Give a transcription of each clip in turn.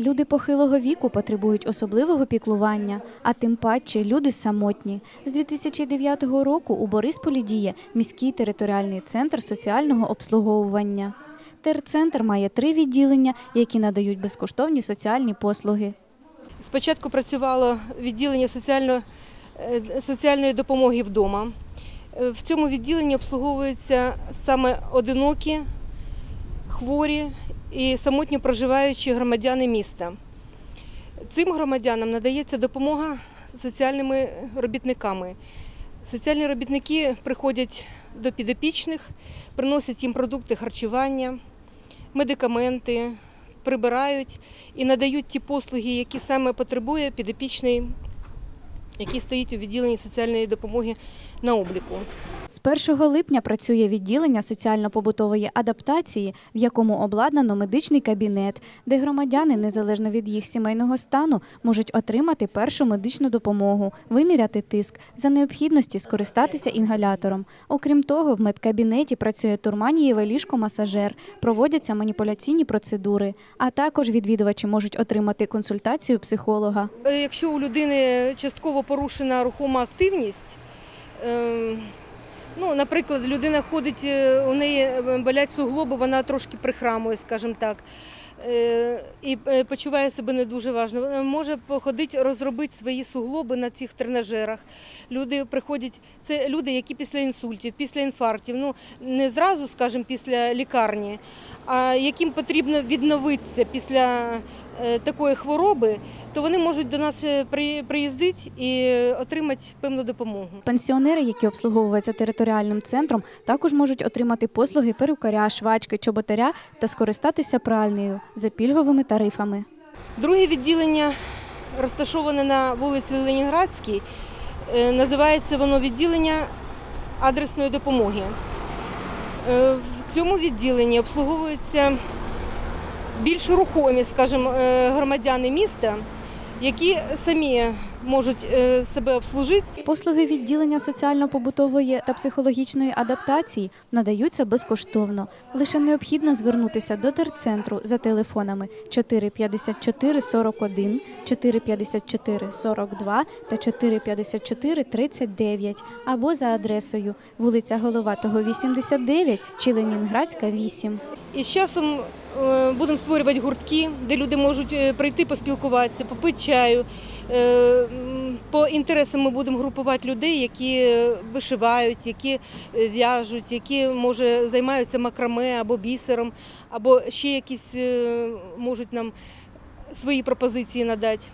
Люди похилого віку потребують особливого піклування, а тим паче люди самотні. З 2009 року у Борисполі діє міський територіальний центр соціального обслуговування. Терцентр має три відділення, які надають безкоштовні соціальні послуги. Спочатку працювало відділення соціально, е, соціальної допомоги вдома. Е, В цьому відділенні обслуговуються саме одинокі, хворі і самотньо проживаючі громадяни міста. Цим громадянам надається допомога соціальними робітниками. Соціальні робітники приходять до підопічних, приносять їм продукти харчування, медикаменти, прибирають і надають ті послуги, які саме потребує підопічний, який стоїть у відділенні соціальної допомоги на обліку. З 1 липня працює відділення соціально-побутової адаптації, в якому обладнано медичний кабінет, де громадяни, незалежно від їх сімейного стану, можуть отримати першу медичну допомогу, виміряти тиск, за необхідності скористатися інгалятором. Окрім того, в медкабінеті працює турманієве ліжко-масажер, проводяться маніпуляційні процедури, а також відвідувачі можуть отримати консультацію психолога. Е, Якщо у людини частково порушена рухома активність, ем, ну, наприклад, людина ходить, е, у неї е, болять суглоби, вона трошки прихрамує, скажімо так, е, і почуває себе не дуже важно. Може походити, розробити свої суглоби на цих тренажерах. Люди приходять, це люди, які після інсультів, після інфарктів, ну не зразу, скажімо, після лікарні, а яким потрібно відновитися після такої хвороби, то вони можуть до нас е, при- приїздити і отримати певну допомогу. Пенсіонери, які обслуговуються територіальним центром, також можуть отримати послуги перукаря, швачки, чоботаря та скористатися пральнею за пільговими тарифами. Друге відділення розташоване на вулиці Ленінградській. Е, Називається воно відділення адресної допомоги. Е, В цьому відділенні обслуговуються більш рухомі, скажімо, е, громадяни міста, які самі можуть е, себе обслужити Послуги відділення соціально-побутової та психологічної адаптації надаються безкоштовно. Лише необхідно звернутися до терцентру за телефонами 454 41, 454 42 та 454 39 або за адресою вулиця Головатого, 89 чи Ленінградська, 8. І з часом будемо створювати гуртки, де люди можуть е, прийти поспілкуватися, попити чаю. Е, По інтересам ми будемо групувати людей, які е, вишивають, які е, в'яжуть, які може займаються макраме або бісером, або ще якісь е, можуть нам свої пропозиції надати.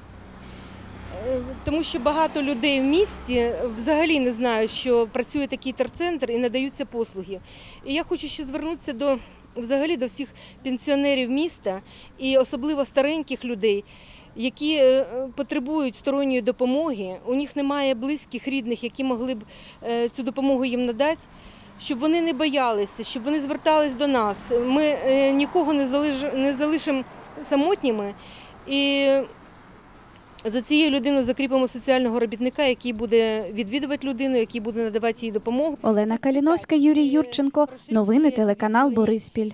Е, Тому що багато людей в місті взагалі не знають, що працює такий терцентр і надаються послуги. І я хочу ще звернутися до взагалі до всіх пенсіонерів міста і особливо стареньких людей, які е, потребують сторонньої допомоги. У них немає близьких, рідних, які могли б е, цю допомогу їм надати. Щоб вони не боялися, щоб вони звертались до нас. Ми е, нікого не залишимо самотніми. І за цією людиною закріпимо соціального робітника, який буде відвідувати людину, який буде надавати їй допомогу. Олена Каліновська, Юрій Юрченко. Новини телеканал Бориспіль.